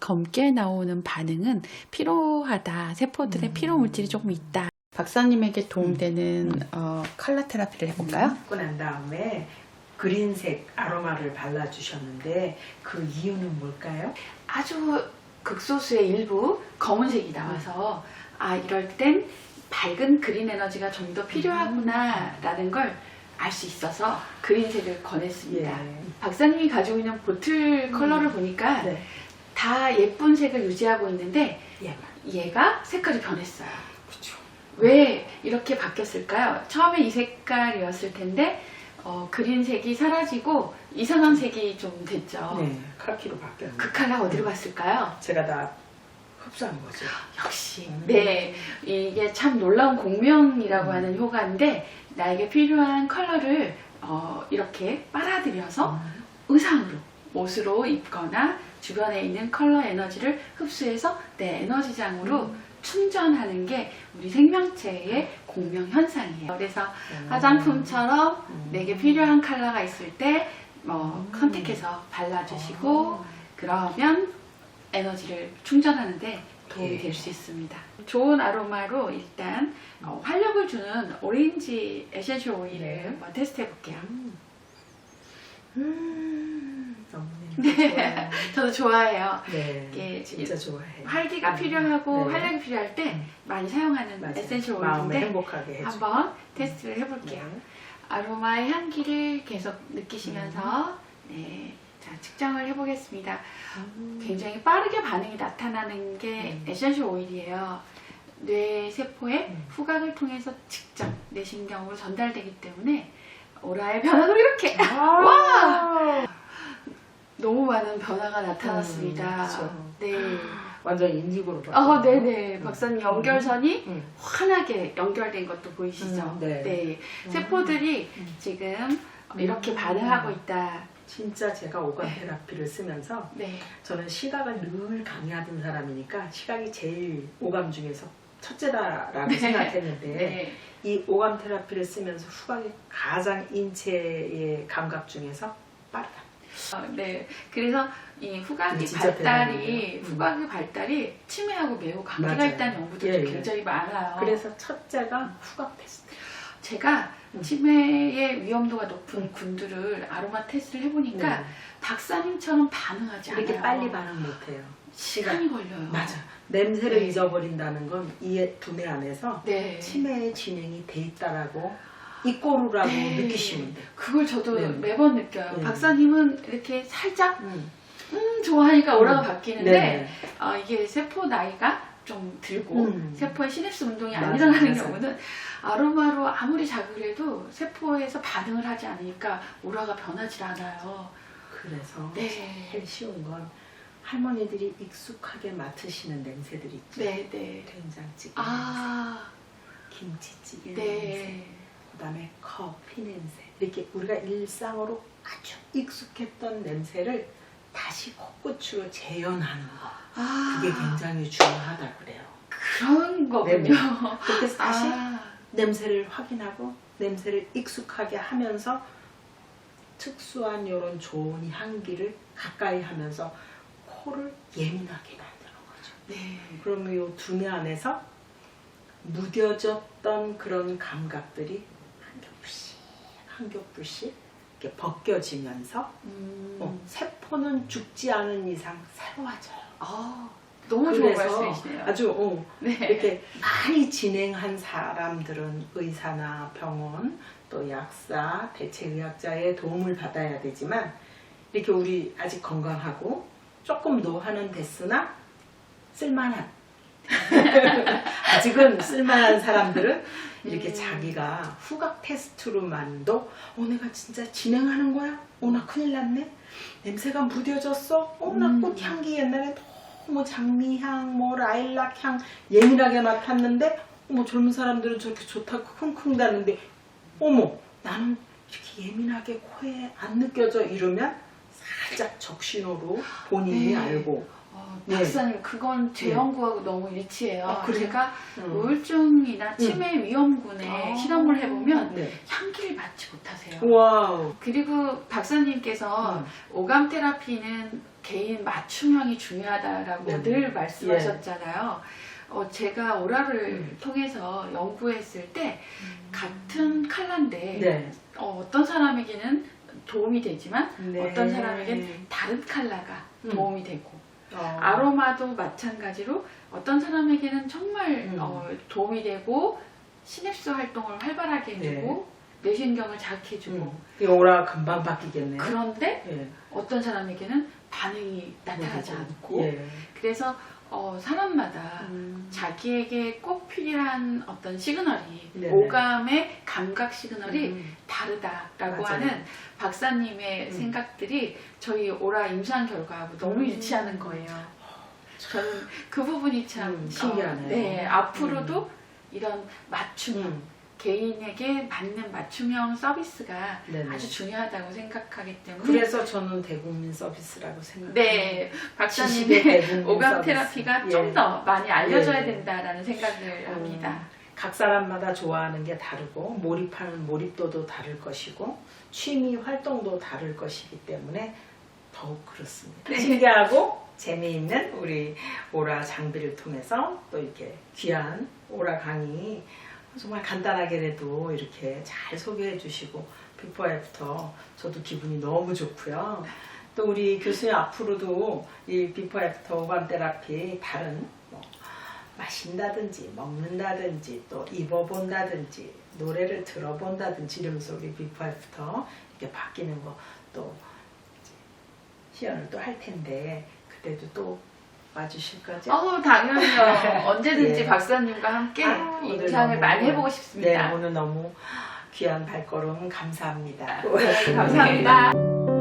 검게 나오는 반응은 피로하다. 세포들의 음. 피로 물질이 조금 있다. 박사님에게 도움되는 어, 컬러 테라피를 해볼까요? 먹고 난 다음에 그린색 아로마를 발라주셨는데 그 이유는 뭘까요? 아주 극소수의 일부 검은색이 나와서 아 이럴 땐 밝은 그린 에너지가 좀 더 필요하구나라는 걸 알 수 있어서 그린색을 권했습니다. 예. 박사님이 가지고 있는 보틀 컬러를 보니까 네. 다 예쁜 색을 유지하고 있는데 예. 얘가 색깔이 변했어요. 그렇죠. 왜 이렇게 바뀌었을까요? 처음에 이 색깔이었을 텐데 어, 그린색이 사라지고 이상한 색이 좀 됐죠. 네. 카키로 바뀌었네. 그 컬러 어디로 갔을까요? 제가 다 흡수한 거죠. 역시 음. 네 이게 참 놀라운 공명이라고 음. 하는 효과인데 나에게 필요한 컬러를 어, 이렇게 빨아들여서 음. 의상으로 옷으로 입거나 주변에 있는 컬러 에너지를 흡수해서 내 에너지장으로 음. 충전하는 게 우리 생명체의 공명 현상이에요. 그래서 음. 화장품처럼 음. 내게 필요한 컬러가 있을 때뭐 음. 선택해서 발라주시고 어. 그러면 에너지를 충전하는데 도움이 예. 될수 있습니다. 좋은 아로마로 일단 어, 활력을 주는 오렌지 에센셜 오일을 네. 한번 테스트 해볼게요. 음. 음. 네. 저도 좋아해요. 네. 이게 진짜 좋아해. 활기가 음. 필요하고 네. 활력이 필요할 때 음. 많이 사용하는 맞아요. 에센셜 마음을 오일인데 행복하게 해줘. 한번 테스트를 해볼게요. 네. 아로마의 향기를 계속 느끼시면서 네, 자 측정을 해보겠습니다. 음. 굉장히 빠르게 반응이 나타나는 게 음. 에센셜 오일이에요. 뇌 세포에 음. 후각을 통해서 직접 뇌신경으로 전달되기 때문에 오라의 변화도 이렇게 와! 너무 많은 변화가 나타났습니다. 음. 네. 완전 인디고로 어, 바뀌었네요. 네네. 음. 박사님 연결선이 음. 환하게 연결된 것도 보이시죠? 음, 네. 세포들이 음. 지금 이렇게 음. 반응하고 있다. 진짜 제가 오감 테라피를 쓰면서 네. 저는 시각을 늘 강의하던 사람이니까 시각이 제일 오감 중에서 첫째다라고 네. 생각했는데 네. 이 오감 테라피를 쓰면서 후각이 가장 인체의 감각 중에서 빠르다. 어, 네. 그래서 이 후각이 발달이 대단해요. 음. 후각의 발달이 치매하고 매우 관계가. 있다는 연구들이 예, 예. 굉장히 많아요. 그래서 첫째가 후각 테스트. 제가 음. 치매의 위험도가 높은 군들을 아로마 테스트를 해보니까 네. 박사님처럼 반응하지 이렇게 않아요. 빨리 반응 못해요. 시간이 걸려요. 맞아. 냄새를 네. 잊어버린다는 건이 두뇌 안에서 네. 치매의 진행이 돼 있다라고 이꼬루라고 네. 느끼시면 돼요. 그걸 저도 네. 매번 느껴요. 네. 박사님은 이렇게 살짝 음. 음 좋아하니까 오라가 음. 바뀌는데 네. 어, 이게 세포 나이가 좀 들고 음. 세포의 신입스 운동이 안 맞아요, 일어나는 맞아요. 경우는 아로마로 아무리 자극을 해도 세포에서 반응을 하지 않으니까 오라가 변하지 않아요. 그래서 네. 제일 쉬운 건 할머니들이 익숙하게 맡으시는 냄새들 있죠. 네, 네. 된장찌개 냄새, 아, 김치찌개 냄새, 네. 그다음에 커피 냄새. 이렇게 우리가 일상으로 아주 익숙했던 냄새를 다시 코끝으로 재현하는 거. 아, 그게 굉장히 중요하다 그래요. 그런 거군요. 그렇게 해서 다시 아, 냄새를 확인하고 냄새를 익숙하게 하면서 특수한 이런 좋은 향기를 가까이 하면서 코를 예민하게 만드는 거죠. 네. 그러면 이 두뇌 안에서 무뎌졌던 그런 감각들이 한 겹씩 한 겹씩 이렇게 벗겨지면서 음. 어, 세포는 죽지 않은 이상 새로워져요. 아, 너무 좋은 말씀이시네요. 아주 어, 네. 이렇게 많이 진행한 사람들은 의사나 병원 또 약사, 대체의학자의 도움을 받아야 되지만 이렇게 우리 아직 건강하고 조금 노화는 됐으나 쓸만한 아직은 쓸만한 사람들은 이렇게 음. 자기가 후각 테스트로만도 어 내가 진짜 진행하는 거야? 어나 큰일 났네 냄새가 무뎌졌어? 어나 음. 꽃향기 옛날에 너무 장미향 뭐 라일락 향 예민하게 맡았는데 어머 젊은 사람들은 저렇게 좋다고 쿵쿵 다는데 어머 나는 이렇게 예민하게 코에 안 느껴져 이러면 살짝 적신호로 본인이 네. 알고 어, 네. 박사님, 그건 제 네. 연구하고 너무 일치해요. 아, 그래요? 제가 음. 우울증이나 치매 위험군에 아. 실험을 해보면 네. 향기를 맡지 못하세요. 와우 그리고 박사님께서 음. 오감 테라피는 개인 맞춤형이 중요하다라고 네네. 늘 말씀하셨잖아요. 어, 제가 오라를 음. 통해서 연구했을 때 같은 컬러인데 네. 어, 어떤 사람에게는 도움이 되지만 네. 어떤 사람에겐 다른 컬러가 음. 도움이 되고 어. 아로마도 마찬가지로 어떤 사람에게는 정말 음. 어, 도움이 되고 시냅스 활동을 활발하게 해주고 뇌신경을 자극해주고 음. 이 오라 금방 바뀌겠네요. 그런데 예. 어떤 사람에게는 반응이 나타나지 않고 예. 그래서 어, 사람마다 음. 자기에게 꼭 필요한 어떤 시그널이 네네. 오감의 감각 시그널이 음. 다르다라고 맞아요. 하는 박사님의 음. 생각들이 저희 오라 임상 결과하고 너무 음. 일치하는 거예요. 저는 그 부분이 참 음, 신기하네요. 어, 네, 앞으로도 이런 맞춤형 음. 개인에게 맞는 맞춤형 서비스가 네네. 아주 중요하다고 생각하기 때문에 그래서 저는 대국민 서비스라고 생각해요. 네 박사님의 오감. 테라피가 예. 좀더 많이 알려져야 예. 된다라는 생각을 음. 합니다. 각 사람마다 좋아하는 게 다르고 몰입하는 몰입도도 다를 것이고 취미 활동도 다를 것이기 때문에 더욱 그렇습니다. 네. 신기하고 재미있는 우리 오라 장비를 통해서 또 이렇게 귀한 오라 강의 정말 간단하게라도 이렇게 잘 소개해 주시고 비포 애프터 저도 기분이 너무 좋고요. 또 우리 교수님 앞으로도 이 비포 애프터 오감 테라피 다른 뭐 마신다든지 먹는다든지 또 입어본다든지 노래를 들어본다든지 이러면서 우리 비포 애프터 이렇게 바뀌는 거 또 시연을 또 할 텐데 그때도 또 와주실 거죠? 어 당연히요. 언제든지 예. 박사님과 함께 아, 오늘 임상을 너무- 많이 해보고 네, 싶습니다. 오늘 너무 귀한 발걸음 감사합니다. 네, 감사합니다.